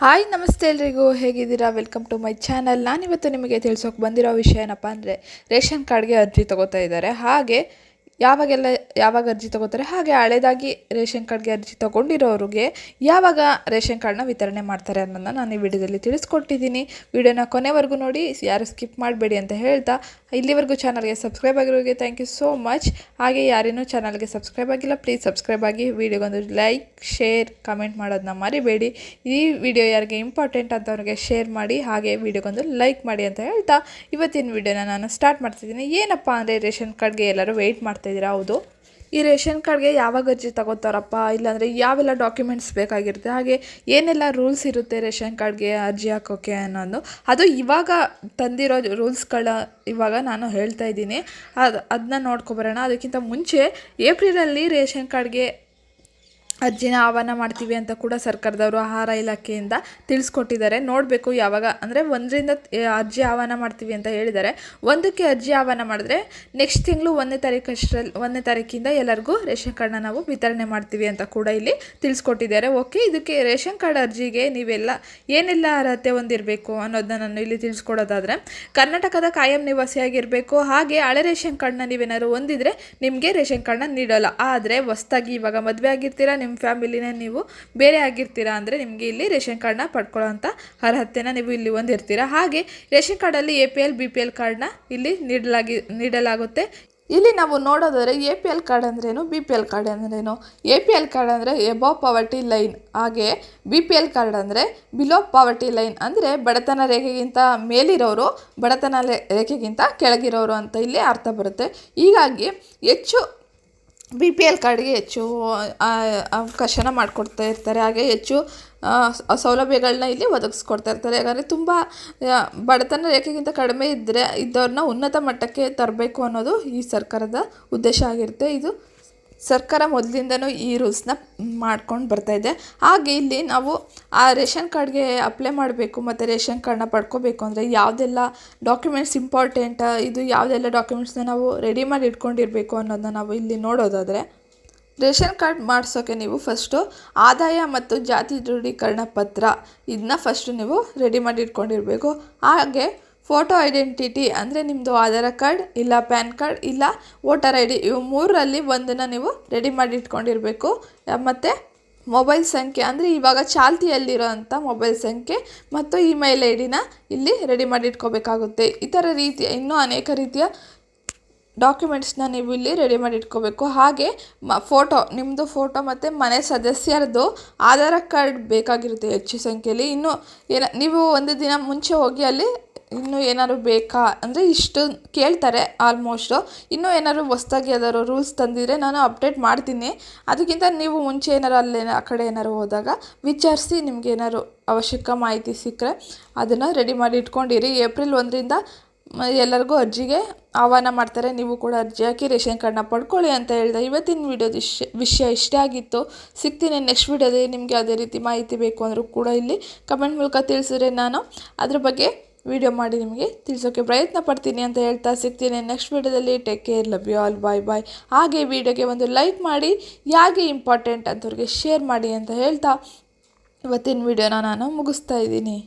Hi, ನಮಸ್ತೆ ಎಲ್ರಿಗೂ. ಹೇಗಿದ್ದೀರಾ? ವೆಲ್ಕಮ್ ಟು ಮೈ ಚಾನಲ್ ನಾನಿವತ್ತು ನಿಮಗೆ ತಿಳಿಸೋಕೆ ಬಂದಿರೋ ವಿಷಯ ಏನಪ್ಪ ಅಂದರೆ ರೇಷನ್ ಕಾರ್ಡ್ಗೆ ಅರ್ಜಿ ತಗೋತಾ ಇದ್ದಾರೆ. ಹಾಗೆ ಯಾವಾಗೆಲ್ಲ, ಯಾವಾಗ ಅರ್ಜಿ ತಗೋತಾರೆ, ಹಾಗೆ ಹಳೇದಾಗಿ ರೇಷನ್ ಕಾರ್ಡ್ಗೆ ಅರ್ಜಿ ತಗೊಂಡಿರೋರಿಗೆ ಯಾವಾಗ ರೇಷನ್ ಕಾರ್ಡ್ನ ವಿತರಣೆ ಮಾಡ್ತಾರೆ ಅನ್ನೋದನ್ನ ನಾನು ಈ ವಿಡಿಯೋದಲ್ಲಿ ತಿಳಿಸ್ಕೊಟ್ಟಿದ್ದೀನಿ. ವಿಡಿಯೋನ ಕೊನೆವರೆಗೂ ನೋಡಿ, ಯಾರು ಸ್ಕಿಪ್ ಮಾಡಬೇಡಿ ಅಂತ ಹೇಳ್ತಾ, ಇಲ್ಲಿವರೆಗೂ ಚಾನಲ್ಗೆ ಸಬ್ಸ್ಕ್ರೈಬ್ ಆಗಿರೋರಿಗೆ ಥ್ಯಾಂಕ್ ಯು ಸೋ ಮಚ್ ಹಾಗೆ ಯಾರೇನೂ ಚಾನಲ್ಗೆ ಸಬ್ಸ್ಕ್ರೈಬ್ ಆಗಿಲ್ಲ ಪ್ಲೀಸ್ ಸಬ್ಸ್ಕ್ರೈಬ್ ಆಗಿ ವಿಡಿಯೋಗೊಂದು ಲೈಕ್ ಶೇರ್ ಕಮೆಂಟ್ ಮಾಡೋದನ್ನ ಮರಿಬೇಡಿ. ಈ ವಿಡಿಯೋ ಯಾರಿಗೆ ಇಂಪಾರ್ಟೆಂಟ್ ಅಂತವ್ರಿಗೆ ಶೇರ್ ಮಾಡಿ, ಹಾಗೆ ವಿಡಿಯೋಗೊಂದು ಲೈಕ್ ಮಾಡಿ ಅಂತ ಹೇಳ್ತಾ, ಇವತ್ತಿನ ವಿಡಿಯೋನ ನಾನು ಸ್ಟಾರ್ಟ್ ಮಾಡ್ತಿದ್ದೀನಿ. ಏನಪ್ಪ ಅಂದರೆ ರೇಷನ್ ಕಾರ್ಡ್ಗೆ ಎಲ್ಲರೂ ವೆಯ್ಟ್ ಮಾಡ್ತಾಯಿದ್ದೀರಾ ಹೌದು. ಈ ರೇಷನ್ ಕಾರ್ಡ್ಗೆ ಯಾವಾಗ ಅರ್ಜಿ ತಗೋತಾರಪ್ಪ? ಇಲ್ಲಾಂದರೆ ಯಾವೆಲ್ಲ ಡಾಕ್ಯುಮೆಂಟ್ಸ್ ಬೇಕಾಗಿರುತ್ತೆ? ಹಾಗೆ ಏನೆಲ್ಲ ರೂಲ್ಸ್ ಇರುತ್ತೆ ರೇಷನ್ ಕಾರ್ಡ್ಗೆ ಅರ್ಜಿ ಹಾಕೋಕ್ಕೆ ಅನ್ನೋದು? ಅದು ಇವಾಗ ತಂದಿರೋ ರೂಲ್ಸ್ಗಳ ಇವಾಗ ನಾನು ಹೇಳ್ತಾ ಇದ್ದೀನಿ. ಅದು ಅದನ್ನ ನೋಡ್ಕೊಬರೋಣ ಅದಕ್ಕಿಂತ ಮುಂಚೆ ಏಪ್ರಿಲಲ್ಲಿ ರೇಷನ್ ಕಾರ್ಡ್ಗೆ ಅರ್ಜಿನ ಆಹ್ವಾನ ಮಾಡ್ತೀವಿ ಅಂತ ಕೂಡ ಸರ್ಕಾರದವರು ಆಹಾರ ಇಲಾಖೆಯಿಂದ ತಿಳಿಸ್ಕೊಟ್ಟಿದ್ದಾರೆ. ನೋಡಬೇಕು ಯಾವಾಗ, ಅಂದರೆ ಒಂದರಿಂದ ಅರ್ಜಿ ಆಹ್ವಾನ ಮಾಡ್ತೀವಿ ಅಂತ ಹೇಳಿದ್ದಾರೆ. ಒಂದಕ್ಕೆ ಅರ್ಜಿ ಆಹ್ವಾನ ಮಾಡಿದ್ರೆ ನೆಕ್ಸ್ಟ್ ತಿಂಗಳು ಒಂದನೇ ತಾರೀಕು ಅಷ್ಟರಲ್ಲಿ ಒಂದನೇ ತಾರೀಕಿಂದ ಎಲ್ಲರಿಗೂ ರೇಷನ್ ಕಾರ್ಡನ್ನ ನಾವು ವಿತರಣೆ ಮಾಡ್ತೀವಿ ಅಂತ ಕೂಡ ಇಲ್ಲಿ ತಿಳಿಸ್ಕೊಟ್ಟಿದ್ದಾರೆ. ಓಕೆ, ಇದಕ್ಕೆ ರೇಷನ್ ಕಾರ್ಡ್ ಅರ್ಜಿಗೆ ನೀವೆಲ್ಲ ಏನೆಲ್ಲ ಅರ್ಹತೆ ಹೊಂದಿರಬೇಕು ಅನ್ನೋದನ್ನ ನಾನು ಇಲ್ಲಿ ತಿಳಿಸ್ಕೊಡೋದಾದರೆ, ಕರ್ನಾಟಕದ ಕಾಯಂ ನಿವಾಸಿಯಾಗಿರಬೇಕು, ಹಾಗೆ ಹಳೆ ರೇಷನ್ ಕಾರ್ಡ್ನ ನೀವೇನಾದ್ರು ಹೊಂದಿದ್ರೆ ನಿಮಗೆ ರೇಷನ್ ಕಾರ್ಡ್ನ ನೀಡೋಲ್ಲ. ಆದರೆ ಹೊಸ್ದಾಗಿ ಇವಾಗ ಮದುವೆ ಆಗಿರ್ತೀರಾ ನಿಮ್ಮ ಫ್ಯಾಮಿಲಿನೇ ನೀವು ಬೇರೆ ಆಗಿರ್ತೀರಾ ಅಂದರೆ ನಿಮಗೆ ಇಲ್ಲಿ ರೇಷನ್ ಕಾರ್ಡ್ನ ಪಡ್ಕೊಳ್ಳೋಂಥ ಅರ್ಹತೆನ ನೀವು ಇಲ್ಲಿ ಹೊಂದಿರ್ತೀರಾ ಹಾಗೆ ರೇಷನ್ ಕಾರ್ಡಲ್ಲಿ A P L, B P L ಕಾರ್ಡ್ನ ಇಲ್ಲಿ ನೀಡಲಾಗಿ, ನೀಡಲಾಗುತ್ತೆ. ಇಲ್ಲಿ ನಾವು ನೋಡೋದಾದರೆ ಎ ಪಿ ಎಲ್ ಕಾರ್ಡ್ ಅಂದ್ರೇನು? ಬಿ ಪಿ ಎಲ್ ಕಾರ್ಡ್ ಅಂದ್ರೇನು? ಎ ಪಿ ಎಲ್ ಕಾರ್ಡ್ ಅಂದರೆ ಎಬೋ ಪಾವರ್ಟಿ ಲೈನ್ ಹಾಗೆ ಬಿ ಪಿ ಎಲ್ ಕಾರ್ಡ್ ಅಂದರೆ ಬಿಲೋ ಪಾವರ್ಟಿ ಲೈನ್ ಅಂದರೆ ಬಡತನ ರೇಖೆಗಿಂತ ಮೇಲಿರೋರು, ಬಡತನ ರೇಖೆಗಿಂತ ಕೆಳಗಿರೋರು ಅಂತ ಇಲ್ಲಿ ಅರ್ಥ ಬರುತ್ತೆ. ಹೀಗಾಗಿ ಹೆಚ್ಚು ಬಿ ಪಿ ಎಲ್ ಕಾರ್ಡ್ಗೆ ಹೆಚ್ಚು ಅವಕಾಶನ ಮಾಡಿಕೊಡ್ತಾ ಇರ್ತಾರೆ. ಹಾಗೆ ಹೆಚ್ಚು ಸೌಲಭ್ಯಗಳನ್ನ ಇಲ್ಲಿ ಒದಗಿಸ್ಕೊಡ್ತಾ ಇರ್ತಾರೆ. ಹಾಗಾದರೆ ತುಂಬ ಬಡತನ ರೇಖೆಗಿಂತ ಕಡಿಮೆ ಇದ್ದರೆ ಇದ್ದವ್ರನ್ನ ಉನ್ನತ ಮಟ್ಟಕ್ಕೆ ತರಬೇಕು ಅನ್ನೋದು ಈ ಸರ್ಕಾರದ ಉದ್ದೇಶ ಆಗಿರುತ್ತೆ. ಇದು ಸರ್ಕಾರ ಮೊದಲಿಂದನೂ ಈ ರೂಲ್ಸ್ನ ಮಾಡ್ಕೊಂಡು ಬರ್ತಾಯಿದೆ ಹಾಗೆ ಇಲ್ಲಿ ನಾವು ಆ ರೇಷನ್ ಕಾರ್ಡ್ಗೆ ಅಪ್ಲೈ ಮಾಡಬೇಕು ಮತ್ತು ರೇಷನ್ ಕಾರ್ಡ್ನ ಪಡ್ಕೋಬೇಕು ಅಂದರೆ ಯಾವುದೆಲ್ಲ ಡಾಕ್ಯುಮೆಂಟ್ಸ್ ಇಂಪಾರ್ಟೆಂಟ್ ಇದು ಯಾವುದೆಲ್ಲ ಡಾಕ್ಯುಮೆಂಟ್ಸ್ನ ನಾವು ರೆಡಿ ಮಾಡಿ ಇಟ್ಕೊಂಡಿರಬೇಕು ಅನ್ನೋದನ್ನ ನಾವು ಇಲ್ಲಿ ನೋಡೋದಾದರೆ ರೇಷನ್ ಕಾರ್ಡ್ ಮಾಡಿಸೋಕೆ ನೀವು ಫಸ್ಟು ಆದಾಯ ಮತ್ತು ಜಾತಿ ದೃಢೀಕರಣ ಪತ್ರ ಇದನ್ನ ಫಸ್ಟು ನೀವು ರೆಡಿ ಮಾಡಿ ಇಟ್ಕೊಂಡಿರಬೇಕು. ಹಾಗೆ ಫೋಟೋ ಐಡೆಂಟಿಟಿ ಅಂದರೆ ನಿಮ್ಮದು ಆಧಾರ್ ಕಾರ್ಡ್ ಇಲ್ಲ ಪ್ಯಾನ್ ಕಾರ್ಡ್ ಇಲ್ಲ ವೋಟರ್ ಐ ಡಿ, ಇವು ಮೂರರಲ್ಲಿ ಒಂದನ್ನು ನೀವು ರೆಡಿ ಮಾಡಿ ಇಟ್ಕೊಂಡಿರಬೇಕು. ಮತ್ತು ಮೊಬೈಲ್ ಸಂಖ್ಯೆ ಅಂದರೆ ಇವಾಗ ಚಾಲ್ತಿಯಲ್ಲಿರೋ ಅಂಥ ಮೊಬೈಲ್ ಸಂಖ್ಯೆ ಮತ್ತು ಇಮೇಲ್ ಐ ಡಿನ ಇಲ್ಲಿ ರೆಡಿ ಮಾಡಿ ಇಟ್ಕೋಬೇಕಾಗುತ್ತೆ. ಈ ಥರ ರೀತಿಯ, ಇನ್ನೂ ಅನೇಕ ರೀತಿಯ ಡಾಕ್ಯುಮೆಂಟ್ಸ್ನ ನೀವು ಇಲ್ಲಿ ರೆಡಿ ಮಾಡಿ ಇಟ್ಕೋಬೇಕು. ಹಾಗೆ ಮ, ಫೋಟೋ ನಿಮ್ಮದು ಫೋಟೋ ಮತ್ತು ಮನೆ ಸದಸ್ಯರದು ಆಧಾರ್ ಕಾರ್ಡ್ ಬೇಕಾಗಿರುತ್ತೆ ಹೆಚ್ಚು ಸಂಖ್ಯೆಯಲ್ಲಿ ಇನ್ನು ಏನ, ನೀವು ಒಂದು ದಿನ ಮುಂಚೆ ಹೋಗಿ ಅಲ್ಲಿ ಇನ್ನೂ ಏನಾದ್ರು ಬೇಕಾ? ಅಂದರೆ ಇಷ್ಟು ಕೇಳ್ತಾರೆ ಆಲ್ಮೋಸ್ಟು ಇನ್ನೂ ಏನಾದ್ರು ಹೊಸ್ದಾಗಿ ಯಾವ್ದಾದ್ರು ರೂಲ್ಸ್ ತಂದಿದ್ರೆ ನಾನು ಅಪ್ಡೇಟ್ ಮಾಡ್ತೀನಿ. ಅದಕ್ಕಿಂತ ನೀವು ಮುಂಚೆ ಏನಾರು ಅಲ್ಲಿ ಆ ಕಡೆ ಏನಾರು ಹೋದಾಗ ವಿಚಾರಿಸಿ ನಿಮ್ಗೆ ಏನಾದ್ರು ಅವಶ್ಯಕ ಮಾಹಿತಿ ಸಿಕ್ಕರೆ ಅದನ್ನು ರೆಡಿ ಮಾಡಿ ಇಟ್ಕೊಂಡಿರಿ. ಏಪ್ರಿಲ್ ಒಂದರಿಂದ ಎಲ್ಲರಿಗೂ ಅರ್ಜಿಗೆ ಆಹ್ವಾನ ಮಾಡ್ತಾರೆ. ನೀವು ಕೂಡ ಅರ್ಜಿ ಹಾಕಿ ರೇಷನ್ ಕಾರ್ಡ್ನ ಪಡ್ಕೊಳ್ಳಿ ಅಂತ ಹೇಳಿದೆ. ಇವತ್ತಿನ ವಿಡಿಯೋದ ಇಶ್ ವಿಷಯ ಇಷ್ಟ ಆಗಿತ್ತು. ಸಿಗ್ತೀನಿ ನೆಕ್ಸ್ಟ್ ವಿಡಿಯೋದಲ್ಲಿ ನಿಮಗೆ ಯಾವುದೇ ರೀತಿ ಮಾಹಿತಿ ಬೇಕು ಅಂದರೂ ಕೂಡ ಇಲ್ಲಿ ಕಮೆಂಟ್ ಮೂಲಕ ತಿಳಿಸಿದ್ರೆ ನಾನು. ಅದ್ರ ಬಗ್ಗೆ ವಿಡಿಯೋ ಮಾಡಿ ನಿಮಗೆ ತಿಳಿಸೋಕ್ಕೆ ಪ್ರಯತ್ನ ಪಡ್ತೀನಿ ಅಂತ ಹೇಳ್ತಾ ಸಿಗ್ತೀನಿ. ನೆಕ್ಸ್ಟ್ ವಿಡಿಯೋದಲ್ಲಿ take care love you all bye bye ಹಾಗೆ ವಿಡಿಯೋಗೆ ಒಂದು ಲೈಕ್ ಮಾಡಿ, ಯಾಕೆ ಇಂಪಾರ್ಟೆಂಟ್ ಅಂತವ್ರಿಗೆ ಶೇರ್ ಮಾಡಿ ಅಂತ ಹೇಳ್ತಾ ಇವತ್ತಿನ ವಿಡಿಯೋನ ನಾನು ಮುಗಿಸ್ತಾ ಇದ್ದೀನಿ.